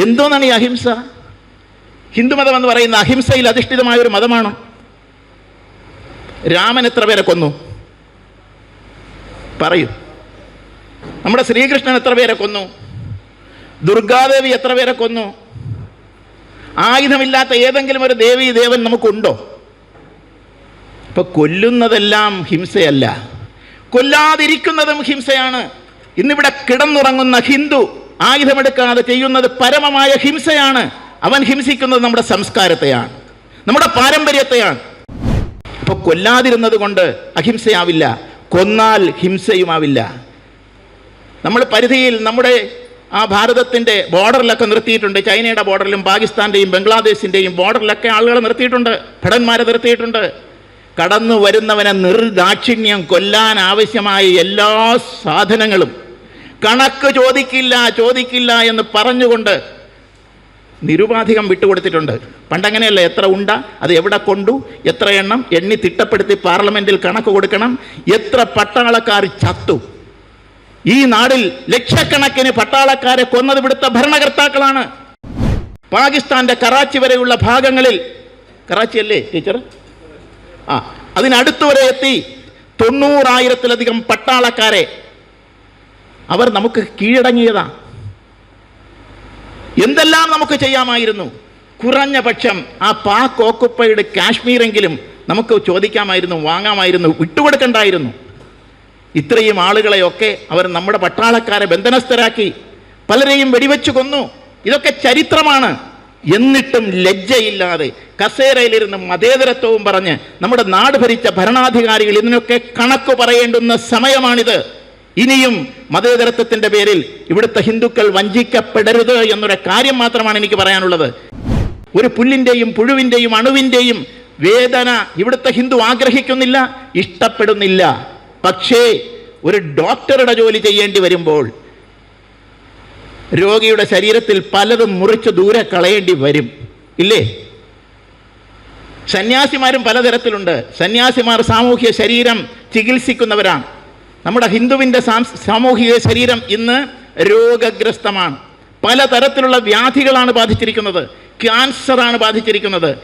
എന്തോന്നാണ് ഈ അഹിംസ? ഹിന്ദുമതം എന്ന് പറയുന്ന അഹിംസയിൽ അധിഷ്ഠിതമായ ഒരു മതമാണ്? രാമൻ എത്ര പേരെ കൊന്നു? പറയൂ. നമ്മുടെ ശ്രീകൃഷ്ണൻ എത്ര പേരെ കൊന്നു? ദുർഗാദേവി എത്ര പേരെ കൊന്നു? ആയുധമില്ലാത്ത ഏതെങ്കിലും ഒരു ദേവി ദേവൻ നമുക്കുണ്ടോ? ഇപ്പൊ കൊല്ലുന്നതെല്ലാം ഹിംസയല്ല. കൊല്ലാതിരിക്കുന്നതും ഹിംസയാണ്. ഇന്നിവിടെ കിടന്നുറങ്ങുന്ന ഹിന്ദു ആയുധമെടുക്കാതെ ചെയ്യുന്നത് പരമമായ ഹിംസയാണ്. അവൻ ഹിംസിക്കുന്നത് നമ്മുടെ സംസ്കാരത്തെയാണ്. നമ്മുടെ പാരമ്പര്യത്തെയാണ്. അപ്പൊ കൊല്ലാതിരുന്നത് കൊണ്ട് അഹിംസയാവില്ല. കൊന്നാൽ ഹിംസയുമാവില്ല. നമ്മൾ പരിധിയിൽ നമ്മുടെ ആ ഭാരതത്തിന്റെ ബോർഡറിലൊക്കെ നിർത്തിയിട്ടുണ്ട്. ചൈനയുടെ ബോർഡറിലും പാകിസ്ഥാന്റെയും ബംഗ്ലാദേശിന്റെയും ബോർഡറിലൊക്കെ ആളുകളെ നിർത്തിയിട്ടുണ്ട്. ഭടന്മാരെ നിർത്തിയിട്ടുണ്ട്. കടന്നു വരുന്നവനെ നിർദാക്ഷിണ്യം കൊല്ലാൻ ആവശ്യമായ എല്ലാ സാധനങ്ങളും കണക്ക് ചോദിക്കില്ല ചോദിക്കില്ല എന്ന് പറഞ്ഞുകൊണ്ട് നിരുപാധികം വിട്ടുകൊടുത്തിട്ടുണ്ട്. പണ്ടങ്ങനെയല്ല എത്ര ഉണ്ട അത് എവിടെ കൊണ്ടു എത്ര എണ്ണം എണ്ണി തിട്ടപ്പെടുത്തി പാർലമെന്റിൽ കണക്ക് കൊടുക്കണം എത്ര പട്ടാളക്കാർ ചത്തു. ഈ നാടിൽ ലക്ഷക്കണക്കിന് പട്ടാളക്കാരെ കൊന്നത് ഇവിടുത്തെ ഭരണകർത്താക്കളാണ്. പാകിസ്ഥാന്റെ കറാച്ചി വരെയുള്ള ഭാഗങ്ങളിൽ കറാച്ചി അല്ലേ ടീച്ചർ? ആ അതിനടുത്ത് വരെ എത്തി തൊണ്ണൂറായിരത്തിലധികം പട്ടാളക്കാരെ അവർ നമുക്ക് കീഴടങ്ങിയതാ. എന്തെല്ലാം നമുക്ക് ചെയ്യാമായിരുന്നു? കുറഞ്ഞ പക്ഷം ആ പാക് ഓക്കുപ്പൈഡ് കാശ്മീരെങ്കിലും നമുക്ക് ചോദിക്കാമായിരുന്നു വാങ്ങാമായിരുന്നു വിട്ടുകൊടുക്കണ്ടായിരുന്നു. ഇത്രയും ആളുകളെയൊക്കെ അവർ നമ്മുടെ പട്ടാളക്കാരെ ബന്ധനസ്ഥരാക്കി പലരെയും വെടിവെച്ചു കൊന്നു. ഇതൊക്കെ ചരിത്രമാണ്. എന്നിട്ടും ലജ്ജയില്ലാതെ കസേരയിലിരുന്ന് മതേതരത്വവും പറഞ്ഞ് നമ്മുടെ നാട് ഭരിച്ച ഭരണാധികാരികൾ ഇതിനൊക്കെ കണക്ക് പറയേണ്ടുന്ന സമയമാണിത്. ഇനിയും മതേതരത്വത്തിന്റെ പേരിൽ ഇവിടുത്തെ ഹിന്ദുക്കൾ വഞ്ചിക്കപ്പെടരുത് എന്നൊരു കാര്യം മാത്രമാണ് എനിക്ക് പറയാനുള്ളത്. ഒരു പുല്ലിന്റെയും പുഴുവിന്റെയും അണുവിന്റെയും വേദന ഇവിടുത്തെ ഹിന്ദു ആഗ്രഹിക്കുന്നില്ല ഇഷ്ടപ്പെടുന്നില്ല. പക്ഷേ ഒരു ഡോക്ടറുടെ ജോലി ചെയ്യേണ്ടി വരുമ്പോൾ രോഗിയുടെ ശരീരത്തിൽ പലതും മുറിച്ച് ദൂരെ കളയേണ്ടി വരും. ഇല്ലേ? സന്യാസിമാരും പലതരത്തിലുണ്ട്. സന്യാസിമാർ സാമൂഹ്യ ശരീരം ചികിത്സിക്കുന്നവരാണ്. നമ്മുടെ ഹിന്ദുവിന്റെ സാമൂഹിക ശരീരം ഇന്ന് രോഗഗ്രസ്തമാണ്. പലതരത്തിലുള്ള വ്യാധികളാണ് ബാധിച്ചിരിക്കുന്നത്. ക്യാൻസറാണ് ബാധിച്ചിരിക്കുന്നത്.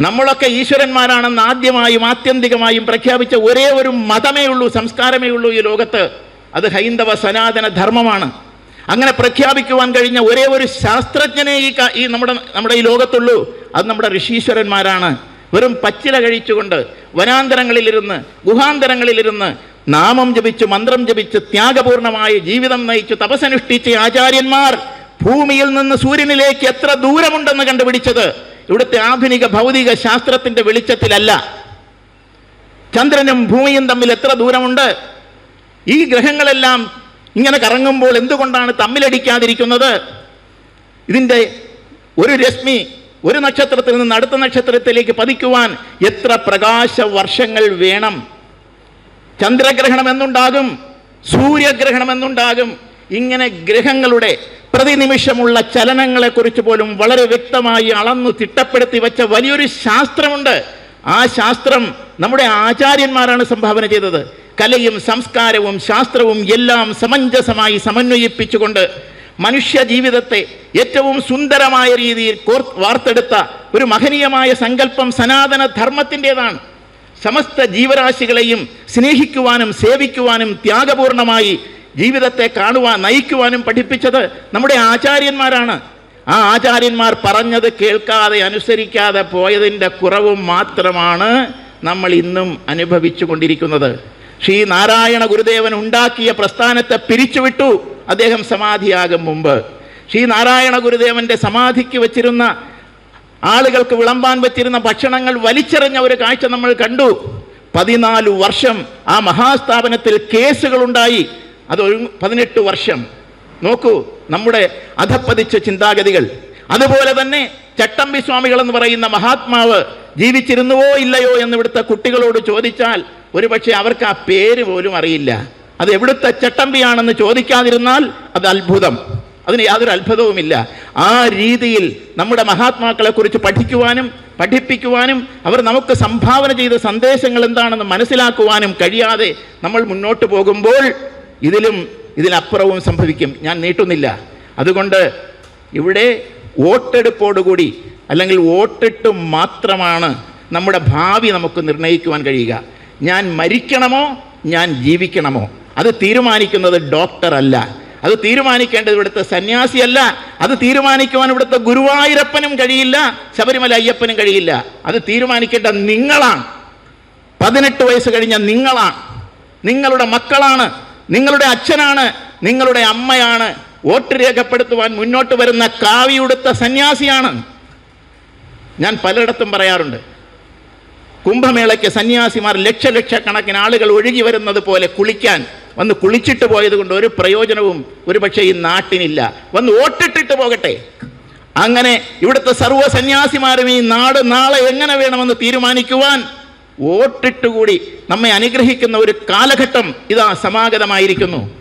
നമ്മളൊക്കെ ഈശ്വരന്മാരാണെന്ന് ആദ്യമായും ആത്യന്തികമായും പ്രഖ്യാപിച്ച ഒരേ ഒരു മതമേ ഉള്ളൂ സംസ്കാരമേ ഉള്ളൂ ഈ ലോകത്ത്. അത് ഹൈന്ദവ സനാതന ധർമ്മമാണ്. അങ്ങനെ പ്രഖ്യാപിക്കുവാൻ കഴിഞ്ഞ ഒരേ ഒരു ശാസ്ത്രജ്ഞനെ ഈ ഈ നമ്മുടെ നമ്മുടെ ഈ ലോകത്തുള്ളൂ. അത് നമ്മുടെ ഋഷീശ്വരന്മാരാണ്. വെറും പച്ചില കഴിച്ചുകൊണ്ട് വനാന്തരങ്ങളിലിരുന്ന് ഗുഹാന്തരങ്ങളിലിരുന്ന് നാമം ജപിച്ച് മന്ത്രം ജപിച്ച് ത്യാഗപൂർണമായ ജീവിതം നയിച്ച് തപസനുഷ്ഠിച്ച ആചാര്യന്മാർ ഭൂമിയിൽ നിന്ന് സൂര്യനിലേക്ക് എത്ര ദൂരമുണ്ടെന്ന് കണ്ടുപിടിച്ചത്? ഇവിടുത്തെ ആധുനിക ഭൗതിക ശാസ്ത്രത്തിന്റെ വെളിച്ചത്തിലല്ല. ചന്ദ്രനും ഭൂമിയും തമ്മിൽ എത്ര ദൂരമുണ്ട്? ഈ ഗ്രഹങ്ങളെല്ലാം ഇങ്ങനെ കറങ്ങുമ്പോൾ എന്തുകൊണ്ടാണ് തമ്മിലടിക്കാതിരിക്കുന്നത്? ഇതിന്റെ ഒരു രശ്മി ഒരു നക്ഷത്രത്തിൽ നിന്ന് അടുത്ത നക്ഷത്രത്തിലേക്ക് പതിക്കുവാൻ എത്ര പ്രകാശ വർഷങ്ങൾ വേണം? ചന്ദ്രഗ്രഹണം എന്നുണ്ടാകും സൂര്യഗ്രഹണം എന്നുണ്ടാകും. ഇങ്ങനെ ഗ്രഹങ്ങളുടെ പ്രതിനിമിഷമുള്ള ചലനങ്ങളെക്കുറിച്ച് പോലും വളരെ വ്യക്തമായി അളന്നു തിട്ടപ്പെടുത്തി വെച്ച വലിയൊരു ശാസ്ത്രമുണ്ട്. ആ ശാസ്ത്രം നമ്മുടെ ആചാര്യന്മാരാണ് സംഭാവന ചെയ്തത്. കലയും സംസ്കാരവും ശാസ്ത്രവും എല്ലാം സമഞ്ജസമായി സമന്വയിപ്പിച്ചുകൊണ്ട് മനുഷ്യ ജീവിതത്തെ ഏറ്റവും സുന്ദരമായ രീതിയിൽ കോർ വാർത്തെടുത്ത ഒരു മഹനീയമായ സങ്കല്പം സനാതന ധർമ്മത്തിന്റെതാണ് സമസ്ത ജീവരാശികളെയും സ്നേഹിക്കുവാനും സേവിക്കുവാനും ത്യാഗപൂർണമായി ജീവിതത്തെ കാണുവാൻ നയിക്കുവാനും പഠിപ്പിച്ചത് നമ്മുടെ ആചാര്യന്മാരാണ്. ആ ആചാര്യന്മാർ പറഞ്ഞത് കേൾക്കാതെ അനുസരിക്കാതെ പോയതിന്റെ കുറവും മാത്രമാണ് നമ്മൾ ഇന്നും അനുഭവിച്ചു കൊണ്ടിരിക്കുന്നത്. ശ്രീ നാരായണ ഗുരുദേവൻ ഉണ്ടാക്കിയ പ്രസ്ഥാനത്തെ പിരിച്ചുവിട്ടു. അദ്ദേഹം സമാധിയാകും മുമ്പ്. ശ്രീ നാരായണ ഗുരുദേവന്റെ സമാധിക്ക് വച്ചിരുന്ന ആളുകൾക്ക് വിളമ്പാൻ പറ്റിയിരുന്ന ഭക്ഷണങ്ങൾ വലിച്ചെറിഞ്ഞ ഒരു കാഴ്ച നമ്മൾ കണ്ടു. പതിനാല് വർഷം ആ മഹാസ്ഥാപനത്തിൽ കേസുകളുണ്ടായി. അത് പതിനെട്ട് വർഷം. നോക്കൂ നമ്മുടെ അധപ്പതിച്ച ചിന്താഗതികൾ. അതുപോലെ തന്നെ ചട്ടമ്പി സ്വാമികൾ എന്ന് പറയുന്ന മഹാത്മാവ് ജീവിച്ചിരുന്നുവോ ഇല്ലയോ എന്ന് ഇവിടുത്തെ കുട്ടികളോട് ചോദിച്ചാൽ ഒരുപക്ഷെ അവർക്ക് ആ പേര് പോലും അറിയില്ല. അത് എവിടുത്തെ ചട്ടമ്പിയാണെന്ന് ചോദിക്കാതിരുന്നാൽ അത് അത്ഭുതം. അതിന് യാതൊരു അത്ഭുതവുമില്ല. ആ രീതിയിൽ നമ്മുടെ മഹാത്മാക്കളെ കുറിച്ച് പഠിക്കുവാനും പഠിപ്പിക്കുവാനും അവർ നമുക്ക് സംഭാവന ചെയ്ത സന്ദേശങ്ങൾ എന്താണെന്ന് മനസ്സിലാക്കുവാനും കഴിയാതെ നമ്മൾ മുന്നോട്ട് പോകുമ്പോൾ ഇതിലും ഇതിനപ്പുറവും സംഭവിക്കും. ഞാൻ നീട്ടുന്നില്ല. അതുകൊണ്ട് ഇവിടെ വോട്ടെടുപ്പോടുകൂടി അല്ലെങ്കിൽ വോട്ടിട്ട് മാത്രമാണ് നമ്മുടെ ഭാവി നമുക്ക് നിർണയിക്കുവാൻ കഴിയുക. ഞാൻ മരിക്കണമോ? ഞാൻ ജീവിക്കണമോ? അത് തീരുമാനിക്കുന്നത് ഡോക്ടർ അല്ല അത് തീരുമാനിക്കേണ്ടത് ഇവിടുത്തെ സന്യാസിയല്ല. അത് തീരുമാനിക്കുവാൻ ഇവിടുത്തെ ഗുരുവായൂരപ്പനും കഴിയില്ല ശബരിമല അയ്യപ്പനും കഴിയില്ല. അത് തീരുമാനിക്കേണ്ട നിങ്ങളാണ്. പതിനെട്ട് വയസ്സ് കഴിഞ്ഞ നിങ്ങളാണ്. നിങ്ങളുടെ മക്കളാണ്. നിങ്ങളുടെ അച്ഛനാണ്. നിങ്ങളുടെ അമ്മയാണ്. വോട്ട് രേഖപ്പെടുത്തുവാൻ മുന്നോട്ട് വരുന്ന കാവിയുടുത്ത സന്യാസിയാണ്. ഞാൻ പലയിടത്തും പറയാറുണ്ട്. കുംഭമേളയ്ക്ക് സന്യാസിമാർ ലക്ഷലക്ഷക്കണക്കിന് ആളുകൾ ഒഴുകി വരുന്നത് പോലെ കുളിക്കാൻ വന്ന് കുളിച്ചിട്ട് പോയത് കൊണ്ട് ഒരു പ്രയോജനവും ഒരുപക്ഷെ ഈ നാട്ടിനില്ല. വന്ന് വോട്ടിട്ടിട്ട് പോകട്ടെ. അങ്ങനെ ഇവിടുത്തെ സർവ സന്യാസിമാരും ഈ നാട് നാളെ എങ്ങനെ വേണമെന്ന് തീരുമാനിക്കുവാൻ വോട്ടിട്ടുകൂടി നമ്മെ അനുഗ്രഹിക്കുന്ന ഒരു കാലഘട്ടം ഇതാ സമാഗതമായിരിക്കുന്നു.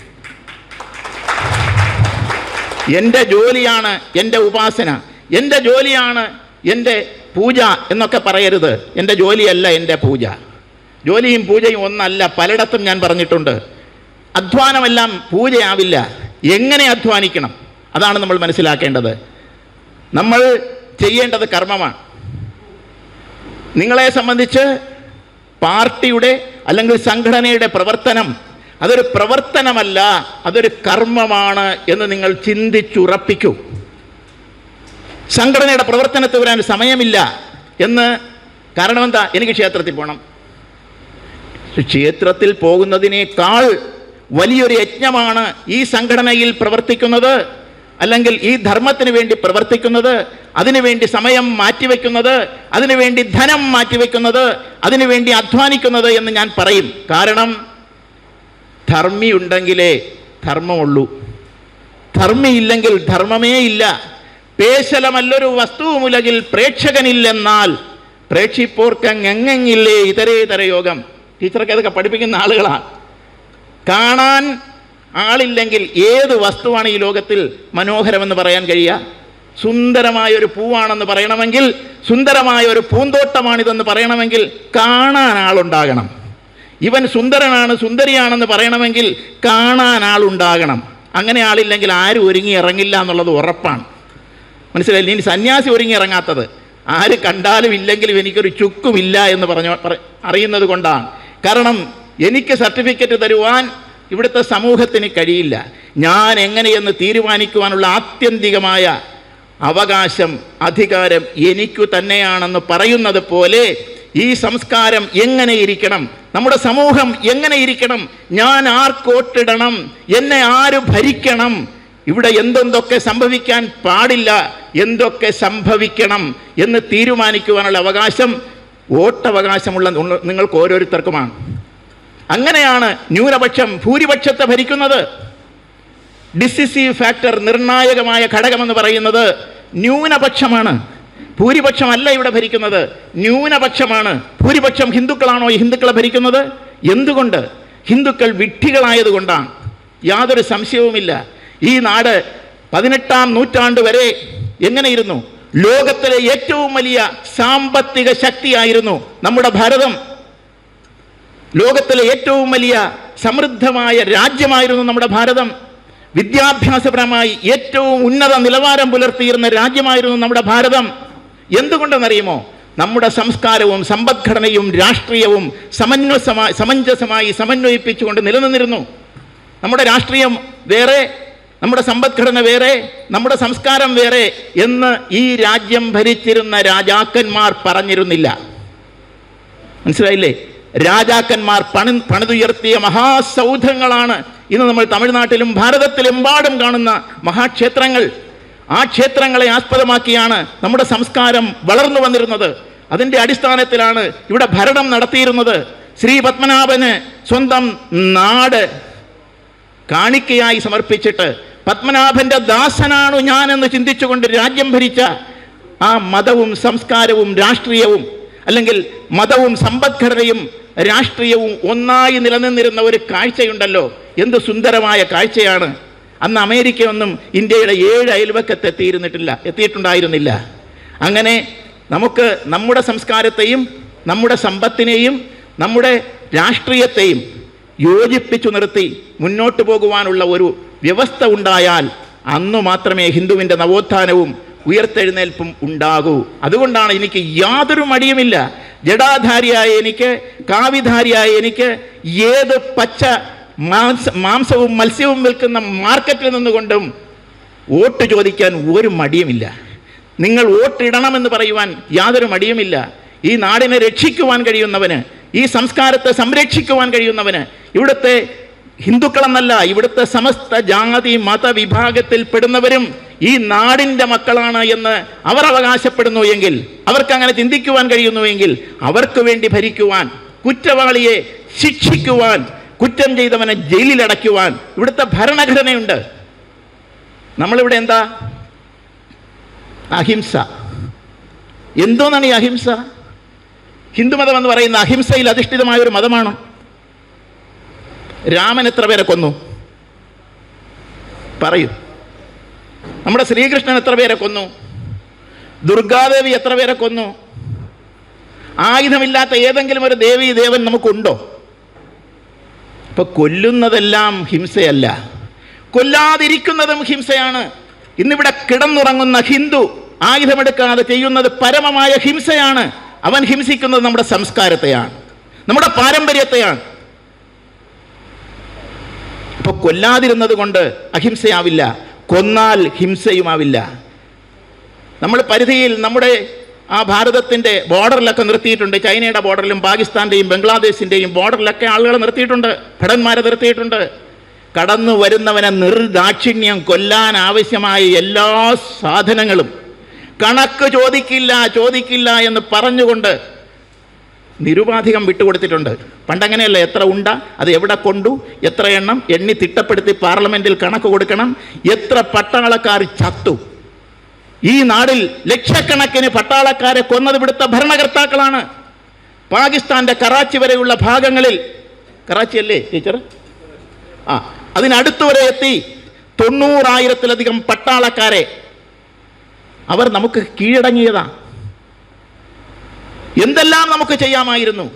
എന്റെ ജോലിയാണ് എന്റെ ഉപാസന. എന്റെ ജോലിയാണ് എന്റെ പൂജ എന്നൊക്കെ പറയരുത്. എന്റെ ജോലിയല്ല എന്റെ പൂജ. ജോലിയും പൂജയും ഒന്നല്ല പലയിടത്തും ഞാൻ പറഞ്ഞിട്ടുണ്ട്. അധ്വാനമെല്ലാം പൂജയാവില്ല. എങ്ങനെ അധ്വാനിക്കണം? അതാണ് നമ്മൾ മനസ്സിലാക്കേണ്ടത്. നമ്മൾ ചെയ്യേണ്ടത് കർമ്മമാണ്. നിങ്ങളെ സംബന്ധിച്ച് പാർട്ടിയുടെ അല്ലെങ്കിൽ സംഘടനയുടെ പ്രവർത്തനം അതൊരു പ്രവർത്തനമല്ല അതൊരു കർമ്മമാണ് എന്ന് നിങ്ങൾ ചിന്തിച്ചുറപ്പിക്കൂ. സംഘടനയുടെ പ്രവർത്തനത്തിൽ വരാൻ സമയമില്ല എന്ന് കാരണം എന്താ? എനിക്ക് ക്ഷേത്രത്തിൽ പോകണം ക്ഷേത്രത്തിൽ പോകുന്നതിനേക്കാൾ വലിയൊരു യജ്ഞമാണ് ഈ സംഘടനയിൽ പ്രവർത്തിക്കുന്നത്. അല്ലെങ്കിൽ ഈ ധർമ്മത്തിന് വേണ്ടി പ്രവർത്തിക്കുന്നത് അതിനുവേണ്ടി സമയം മാറ്റിവെക്കുന്നത് അതിനുവേണ്ടി ധനം മാറ്റിവെക്കുന്നത് അതിനുവേണ്ടി അധ്വാനിക്കുന്നത് എന്ന് ഞാൻ പറയും. കാരണം ധർമ്മി ഉണ്ടെങ്കിലേ ധർമ്മമുള്ളൂ. ധർമ്മിയില്ലെങ്കിൽ ധർമ്മമേ ഇല്ല പേശലമല്ലൊരു വസ്തുവുമുലകിൽ പ്രേക്ഷകനില്ലെന്നാൽ പ്രേക്ഷിപ്പോർക്കങ്ങെങ്ങില്ലേ ഇതരേതര യോഗം. ടീച്ചർക്ക് അതൊക്കെ പഠിപ്പിക്കുന്ന ആളുകളാണ്. കാണാൻ ആളില്ലെങ്കിൽ ഏത് വസ്തുവാണ് ഈ ലോകത്തിൽ മനോഹരമെന്ന് പറയാൻ കഴിയുക? സുന്ദരമായ ഒരു പൂവാണെന്ന് പറയണമെങ്കിൽ സുന്ദരമായ ഒരു പൂന്തോട്ടമാണിതെന്ന് പറയണമെങ്കിൽ കാണാൻ ആളുണ്ടാകണം. ഇവൻ സുന്ദരനാണ് സുന്ദരിയാണെന്ന് പറയണമെങ്കിൽ കാണാൻ ആളുണ്ടാകണം. അങ്ങനെ ആളില്ലെങ്കിൽ ആരും ഒരുങ്ങി ഇറങ്ങില്ല എന്നുള്ളത് ഉറപ്പാണ്. മനസ്സിലായില്ല? ഇനി സന്യാസി ഒരുങ്ങി ഇറങ്ങാത്തത്. ആര് കണ്ടാലും ഇല്ലെങ്കിലും എനിക്കൊരു ചുക്കുമില്ല എന്ന് പറഞ്ഞു പറ- അറിയുന്നത് കൊണ്ടാണ്. കാരണം എനിക്ക് സർട്ടിഫിക്കറ്റ് തരുവാൻ ഇവിടുത്തെ സമൂഹത്തിന് കഴിയില്ല. ഞാൻ എങ്ങനെയെന്ന് തീരുമാനിക്കുവാനുള്ള ആത്യന്തികമായ അവകാശം അധികാരം എനിക്കു തന്നെയാണെന്ന് പറയുന്നത് പോലെ ഈ സംസ്കാരം എങ്ങനെ ഇരിക്കണം? നമ്മുടെ സമൂഹം എങ്ങനെ ഇരിക്കണം? ഞാൻ ആർക്കോട്ടിടണം എന്നെ ആര് ഭരിക്കണം? ഇവിടെ എന്തെന്തൊക്കെ സംഭവിക്കാൻ പാടില്ല? എന്തൊക്കെ സംഭവിക്കണം എന്ന് തീരുമാനിക്കുവാനുള്ള അവകാശം വോട്ടവകാശമുള്ള നിങ്ങൾക്ക് ഓരോരുത്തർക്കുമാണ്. അങ്ങനെയാണ് ന്യൂനപക്ഷം ഭൂരിപക്ഷത്തെ ഭരിക്കുന്നത്. ഡിസിസീവ് ഫാക്ടർ നിർണായകമായ ഘടകമെന്ന് പറയുന്നത് ന്യൂനപക്ഷമാണ്. ഭൂരിപക്ഷമല്ല ഇവിടെ ഭരിക്കുന്നത്. ന്യൂനപക്ഷമാണ്. ഭൂരിപക്ഷം ഹിന്ദുക്കളാണോ ഈ ഹിന്ദുക്കളെ ഭരിക്കുന്നത്? എന്തുകൊണ്ട്? ഹിന്ദുക്കൾ വിഡ്ഢികളായതുകൊണ്ടാണ്. യാതൊരു സംശയവുമില്ല. ഈ നാട് പതിനെട്ടാം നൂറ്റാണ്ട് വരെ എങ്ങനെയിരുന്നു? ലോകത്തിലെ ഏറ്റവും വലിയ സാമ്പത്തിക ശക്തിയായിരുന്നു നമ്മുടെ ഭാരതം. ലോകത്തിലെ ഏറ്റവും വലിയ സമൃദ്ധമായ രാജ്യമായിരുന്നു നമ്മുടെ ഭാരതം. വിദ്യാഭ്യാസപരമായി ഏറ്റവും ഉന്നത നിലവാരം പുലർത്തിയിരുന്ന രാജ്യമായിരുന്നു നമ്മുടെ ഭാരതം. എന്തുകൊണ്ടെന്നറിയുമോ? നമ്മുടെ സംസ്കാരവും സമ്പദ്ഘടനയും രാഷ്ട്രീയവും സമന്വസമായി സമഞ്ജസമായി സമന്വയിപ്പിച്ചുകൊണ്ട് നിലനിന്നിരുന്നു. നമ്മുടെ രാഷ്ട്രീയം വേറെ നമ്മുടെ സമ്പദ്ഘടന വേറെ നമ്മുടെ സംസ്കാരം വേറെ എന്ന് ഈ രാജ്യം ഭരിച്ചിരുന്ന രാജാക്കന്മാർ പറഞ്ഞിരുന്നില്ല. മനസ്സിലായില്ലേ? രാജാക്കന്മാർ പണി പണിതുയർത്തിയ മഹാസൗധങ്ങളാണ് ഇന്ന് നമ്മൾ തമിഴ്നാട്ടിലും ഭാരതത്തിലെമ്പാടും കാണുന്ന മഹാക്ഷേത്രങ്ങൾ. ആ ക്ഷേത്രങ്ങളെ ആസ്പദമാക്കിയാണ് നമ്മുടെ സംസ്കാരം വളർന്നു വന്നിരുന്നത്. അതിന്റെ അടിസ്ഥാനത്തിലാണ് ഇവിടെ ഭരണം നടത്തിയിരുന്നത്. ശ്രീ പത്മനാഭന് സ്വന്തം നാട് കാണിക്കയായി സമർപ്പിച്ചിട്ട് പത്മനാഭന്റെ ദാസനാണു ഞാനെന്ന് ചിന്തിച്ചുകൊണ്ട് രാജ്യം ഭരിച്ച ആ മതവും സംസ്കാരവും രാഷ്ട്രീയവും അല്ലെങ്കിൽ മതവും സമ്പദ്ഘടനയും രാഷ്ട്രീയവും ഒന്നായി നിലനിന്നിരുന്ന ഒരു കാഴ്ചയുണ്ടല്ലോ. എന്ത് സുന്ദരമായ കാഴ്ചയാണ്. അന്ന് അമേരിക്കയൊന്നും ഇന്ത്യയുടെ ഏഴ് അയൽവക്കത്ത് എത്തിയിരുന്നിട്ടില്ല എത്തിയിട്ടുണ്ടായിരുന്നില്ല. അങ്ങനെ നമുക്ക് നമ്മുടെ സംസ്കാരത്തെയും നമ്മുടെ സമ്പത്തിനെയും നമ്മുടെ രാഷ്ട്രീയത്തെയും യോജിപ്പിച്ചു നിർത്തി മുന്നോട്ട് പോകുവാനുള്ള ഒരു വ്യവസ്ഥ ഉണ്ടായാൽ അന്നു മാത്രമേ ഹിന്ദുവിന്റെ നവോത്ഥാനവും ഉയർത്തെഴുന്നേൽപ്പും ഉണ്ടാകൂ. അതുകൊണ്ടാണ് എനിക്ക് യാതൊരു മടിയുമില്ല. ജഡാധാരിയായ എനിക്ക് കാവിധാരിയായ എനിക്ക് ഏത് പച്ച മാംസ മാംസവും മത്സ്യവും വിൽക്കുന്ന മാർക്കറ്റിൽ നിന്നുകൊണ്ടും വോട്ട് ചോദിക്കാൻ ഒരു മടിയുമില്ല. നിങ്ങൾ വോട്ടിടണമെന്ന് പറയുവാൻ യാതൊരു മടിയുമില്ല. ഈ നാടിനെ രക്ഷിക്കുവാൻ കഴിയുന്നവന് ഈ സംസ്കാരത്തെ സംരക്ഷിക്കുവാൻ കഴിയുന്നവന് ഇവിടുത്തെ ഹിന്ദുക്കളെന്നല്ല ഇവിടുത്തെ സമസ്ത ജാതി മത വിഭാഗത്തിൽ പെടുന്നവരും ഈ നാടിന്റെ മക്കളാണ് എന്ന് അവർ അവകാശപ്പെടുന്നു എങ്കിൽ അവർക്ക് അങ്ങനെ ചിന്തിക്കുവാൻ കഴിയുന്നുവെങ്കിൽ അവർക്ക് വേണ്ടി ഭരിക്കുവാൻ കുറ്റവാളിയെ ശിക്ഷിക്കുവാൻ കുറ്റം ചെയ്തവനെ ജയിലിലടയ്ക്കുവാൻ ഇവിടുത്തെ ഭരണഘടനയുണ്ട്. നമ്മളിവിടെ എന്താ? അഹിംസ. എന്തോന്നാണ് ഈ അഹിംസ? ഹിന്ദുമതം എന്ന് പറയുന്ന അഹിംസയിൽ അധിഷ്ഠിതമായ ഒരു മതമാണ്? രാമൻ എത്ര പേരെ കൊന്നു? പറയൂ. നമ്മുടെ ശ്രീകൃഷ്ണൻ എത്ര പേരെ കൊന്നു? ദുർഗാദേവി എത്ര പേരെ കൊന്നു? ആയുധമില്ലാത്ത ഏതെങ്കിലും ഒരു ദേവി ദേവൻ നമുക്കുണ്ടോ? ഇപ്പൊ കൊല്ലുന്നതെല്ലാം ഹിംസയല്ല. കൊല്ലാതിരിക്കുന്നതും ഹിംസയാണ്. ഇന്നിവിടെ കിടന്നുറങ്ങുന്ന ഹിന്ദു ആയുധമെടുക്കാതെ ചെയ്യുന്നത് പരമമായ ഹിംസയാണ്. അവൻ ഹിംസിക്കുന്നത് നമ്മുടെ സംസ്കാരത്തെയാണ്. നമ്മുടെ പാരമ്പര്യത്തെയാണ്. അപ്പൊ കൊല്ലാതിരുന്നത് കൊണ്ട് അഹിംസയാവില്ല. കൊന്നാൽ ഹിംസയുമാവില്ല. നമ്മൾ പരിധിയിൽ നമ്മുടെ ആ ഭാരതത്തിന്റെ ബോർഡറിലൊക്കെ നിർത്തിയിട്ടുണ്ട്. ചൈനയുടെ ബോർഡറിലും പാകിസ്ഥാന്റെയും ബംഗ്ലാദേശിന്റെയും ബോർഡറിലൊക്കെ ആളുകളെ നിർത്തിയിട്ടുണ്ട്. ഭടന്മാരെ നിർത്തിയിട്ടുണ്ട്. കടന്നു വരുന്നവനെ നിർദാക്ഷിണ്യം കൊല്ലാൻ ആവശ്യമായ എല്ലാ സാധനങ്ങളും. കണക്ക് ചോദിക്കില്ല ചോദിക്കില്ല എന്ന് പറഞ്ഞുകൊണ്ട് നിരുപാധികം വിട്ടുകൊടുത്തിട്ടുണ്ട്. പണ്ടങ്ങനെയല്ല എത്ര ഉണ്ട അത് എവിടെ കൊണ്ടു എത്ര എണ്ണം എണ്ണി തിട്ടപ്പെടുത്തി പാർലമെന്റിൽ കണക്ക് കൊടുക്കണം എത്ര പട്ടാളക്കാർ ചത്തു. ഈ നാടിൽ ലക്ഷക്കണക്കിന് പട്ടാളക്കാരെ കൊന്നത് ഇവിടുത്തെ ഭരണകർത്താക്കളാണ്. പാകിസ്ഥാന്റെ കറാച്ചി വരെയുള്ള ഭാഗങ്ങളിൽ കറാച്ചി അല്ലേ ടീച്ചർ ആ അതിനടുത്ത് വരെ എത്തി തൊണ്ണൂറായിരത്തിലധികം പട്ടാളക്കാരെ. അവർ നമുക്ക് കീഴടങ്ങിയതാ. എന്തെല്ലാം നമുക്ക് ചെയ്യാമായിരുന്നു?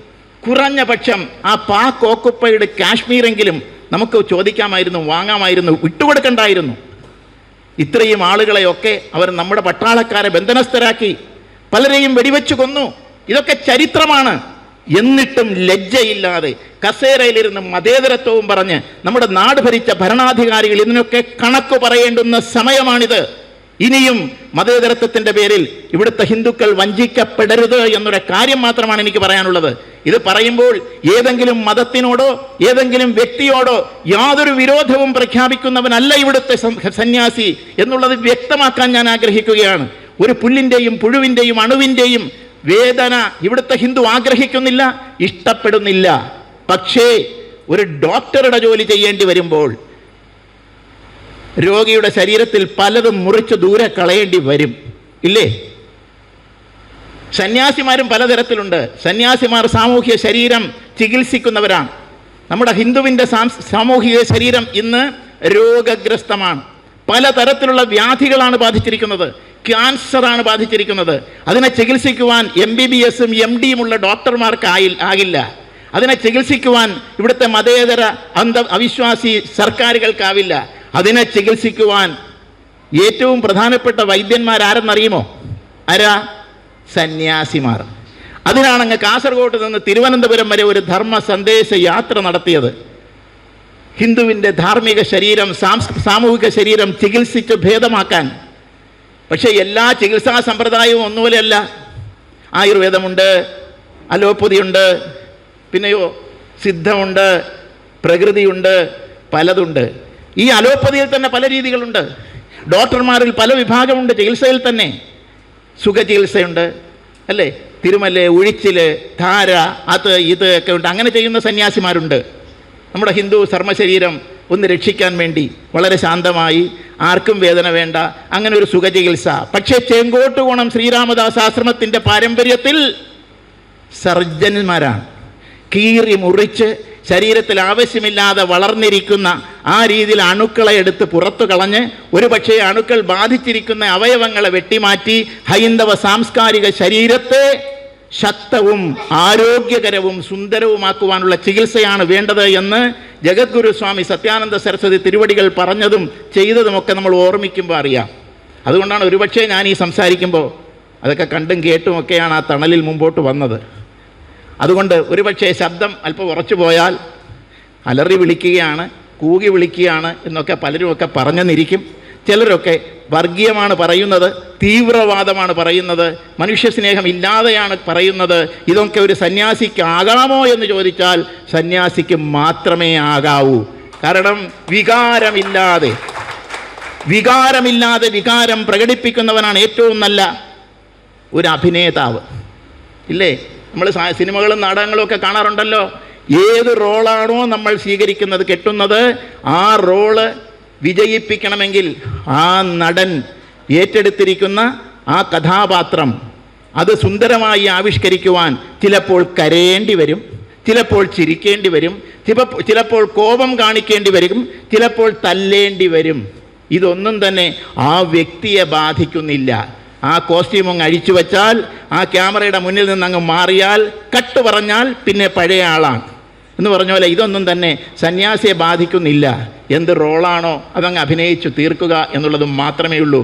കുറഞ്ഞ പക്ഷം ആ പാക് ഓക്കുപ്പൈഡ് കാശ്മീരെങ്കിലും നമുക്ക് ചോദിക്കാമായിരുന്നു വാങ്ങാമായിരുന്നു വിട്ടുകൊടുക്കണ്ടായിരുന്നു. ഇത്രയും ആളുകളെയൊക്കെ അവർ നമ്മുടെ പട്ടാളക്കാരെ ബന്ധനസ്ഥരാക്കി പലരെയും വെടിവെച്ചു കൊന്നു. ഇതൊക്കെ ചരിത്രമാണ്. എന്നിട്ടും ലജ്ജയില്ലാതെ കസേരയിലിരുന്ന് മതേതരത്വവും പറഞ്ഞ് നമ്മുടെ നാട് ഭരിച്ച ഭരണാധികാരികൾ ഇതിനൊക്കെ കണക്ക് പറയേണ്ടുന്ന സമയമാണിത്. ഇനിയും മതേതരത്വത്തിന്റെ പേരിൽ ഇവിടുത്തെ ഹിന്ദുക്കൾ വഞ്ചിക്കപ്പെടരുത് എന്നൊരു കാര്യം മാത്രമാണ് എനിക്ക് പറയാനുള്ളത്. ഇത് പറയുമ്പോൾ ഏതെങ്കിലും മതത്തിനോടോ ഏതെങ്കിലും വ്യക്തിയോടോ യാതൊരു വിരോധവും പ്രഖ്യാപിക്കുന്നവനല്ല ഇവിടുത്തെ സന്യാസി എന്നുള്ളത് വ്യക്തമാക്കാൻ ഞാൻ ആഗ്രഹിക്കുകയാണ്. ഒരു പുല്ലിന്റെയും പുഴുവിന്റെയും അണുവിന്റെയും വേദന ഇവിടുത്തെ ഹിന്ദു ആഗ്രഹിക്കുന്നില്ല ഇഷ്ടപ്പെടുന്നില്ല. പക്ഷേ ഒരു ഡോക്ടറുടെ ജോലി ചെയ്യേണ്ടി വരുമ്പോൾ രോഗിയുടെ ശരീരത്തിൽ പലതും മുറിച്ച് ദൂരെ കളയേണ്ടി വരും. ഇല്ലേ? സന്യാസിമാരും പലതരത്തിലുണ്ട്. സന്യാസിമാർ സാമൂഹ്യ ശരീരം ചികിത്സിക്കുന്നവരാണ്. നമ്മുടെ ഹിന്ദുവിന്റെ സാമൂഹിക ശരീരം ഇന്ന് രോഗഗ്രസ്തമാണ്. പലതരത്തിലുള്ള വ്യാധികളാണ് ബാധിച്ചിരിക്കുന്നത്. ക്യാൻസറാണ് ബാധിച്ചിരിക്കുന്നത്. അതിനെ ചികിത്സിക്കുവാൻ എം ബി ബി എസും എം ഡിയും ഉള്ള ഡോക്ടർമാർക്ക് ആയി ആകില്ല. അതിനെ ചികിത്സിക്കുവാൻ ഇവിടുത്തെ മതേതര അന്ധ അവിശ്വാസി സർക്കാരുകൾക്കാവില്ല. അതിനെ ചികിത്സിക്കുവാൻ ഏറ്റവും പ്രധാനപ്പെട്ട വൈദ്യന്മാരാരെന്നറിയുമോ? ആരാ? സന്യാസിമാർ. അതിനാണ് അങ്ങ് കാസർഗോഡ് നിന്ന് തിരുവനന്തപുരം വരെ ഒരു ധർമ്മ സന്ദേശ യാത്ര നടത്തിയത്. ഹിന്ദുവിന്റെ ധാർമ്മിക ശരീരം സാമൂഹിക ശരീരം ചികിത്സിച്ച് ഭേദമാക്കാൻ. പക്ഷേ എല്ലാ ചികിത്സാ സമ്പ്രദായവും ഒന്നുപോലെയല്ല. ആയുർവേദമുണ്ട് അലോപ്പതിയുണ്ട് പിന്നെയോ സിദ്ധമുണ്ട് പ്രകൃതിയുണ്ട് പലതുണ്ട്. ഈ അലോപ്പതിയിൽ തന്നെ പല രീതികളുണ്ട്. ഡോക്ടർമാരിൽ പല വിഭാഗമുണ്ട്. ചികിത്സയിൽ തന്നെ സുഖചികിത്സയുണ്ട്. അല്ലേ? തിരുമൽ ഉഴിച്ചിൽ ധാര അത് ഇത് ഒക്കെ ഉണ്ട്. അങ്ങനെ ചെയ്യുന്ന സന്യാസിമാരുണ്ട്. നമ്മുടെ ഹിന്ദു സർമ്മശരീരം ഒന്ന് രക്ഷിക്കാൻ വേണ്ടി വളരെ ശാന്തമായി ആർക്കും വേദന വേണ്ട അങ്ങനെ ഒരു സുഖചികിത്സ. പക്ഷേ ചെങ്കോട്ടുകോണം ശ്രീരാമദാസ് ആശ്രമത്തിന്റെ പാരമ്പര്യത്തിൽ സർജന്മാരാണ്. കീറി മുറിച്ച് ശരീരത്തിൽ ആവശ്യമില്ലാതെ വളർന്നിരിക്കുന്ന ആ രീതിയിൽ അണുക്കളെ എടുത്ത് പുറത്തു കളഞ്ഞ് ഒരു പക്ഷേ അണുക്കൾ ബാധിച്ചിരിക്കുന്ന അവയവങ്ങളെ വെട്ടിമാറ്റി ഹൈന്ദവ സാംസ്കാരിക ശരീരത്തെ ശക്തവും ആരോഗ്യകരവും സുന്ദരവുമാക്കുവാനുള്ള ചികിത്സയാണ് വേണ്ടത് എന്ന് ജഗദ്ഗുരു സ്വാമി സത്യാനന്ദ സരസ്വതി തിരുവടികൾ പറഞ്ഞതും ചെയ്തതുമൊക്കെ നമ്മൾ ഓർമ്മിക്കുമ്പോൾ അറിയാം. അതുകൊണ്ടാണ് ഒരുപക്ഷേ ഞാൻ ഈ സംസാരിക്കുമ്പോൾ അതൊക്കെ കണ്ടും കേട്ടുമൊക്കെയാണ് ആ തണലിൽ മുമ്പോട്ട് വന്നത്. അതുകൊണ്ട് ഒരുപക്ഷേ ശബ്ദം അല്പം ഉറച്ചു പോയാൽ അലറി വിളിക്കുകയാണ് കൂകി വിളിക്കുകയാണ് എന്നൊക്കെ പലരുമൊക്കെ പറഞ്ഞെന്നിരിക്കും. ചിലരൊക്കെ വർഗീയമാണ് പറയുന്നത് തീവ്രവാദമാണ് പറയുന്നത് മനുഷ്യസ്നേഹം ഇല്ലാതെയാണ് പറയുന്നത്. ഇതൊക്കെ ഒരു സന്യാസിക്കാകാമോ എന്ന് ചോദിച്ചാൽ സന്യാസിക്ക് മാത്രമേ ആകാവൂ. കാരണം വികാരമില്ലാതെ വികാരമില്ലാതെ വികാരം പ്രകടിപ്പിക്കുന്നവനാണ് ഏറ്റവും നല്ല ഒരു അഭിനേതാവ്. ഇല്ലേ? നമ്മൾ സിനിമകളും നാടകങ്ങളും ഒക്കെ കാണാറുണ്ടല്ലോ. ഏത് റോളാണോ നമ്മൾ സ്വീകരിക്കുന്നത് കെട്ടുന്നത് ആ റോൾ വിജയിപ്പിക്കണമെങ്കിൽ ആ നടൻ ഏറ്റെടുത്തിരിക്കുന്ന ആ കഥാപാത്രം അത് സുന്ദരമായി ആവിഷ്കരിക്കുവാൻ ചിലപ്പോൾ കരയേണ്ടി വരും ചിലപ്പോൾ ചിരിക്കേണ്ടി വരും ചിലപ്പോൾ കോപം കാണിക്കേണ്ടി വരും ചിലപ്പോൾ തല്ലേണ്ടി വരും. ഇതൊന്നും തന്നെ ആ വ്യക്തിയെ ബാധിക്കുന്നില്ല. ആ കോസ്റ്റ്യൂം അങ്ങ് അഴിച്ചു വച്ചാൽ ആ ക്യാമറയുടെ മുന്നിൽ നിന്ന് അങ്ങ് മാറിയാൽ കട്ട് പറഞ്ഞാൽ പിന്നെ പഴയ ആളാണ്. എന്ന് പറഞ്ഞ പോലെ ഇതൊന്നും തന്നെ സന്യാസിയെ ബാധിക്കുന്നില്ല. എന്ത് റോളാണോ അതങ്ങ് അഭിനയിച്ചു തീർക്കുക എന്നുള്ളത് മാത്രമേ ഉള്ളൂ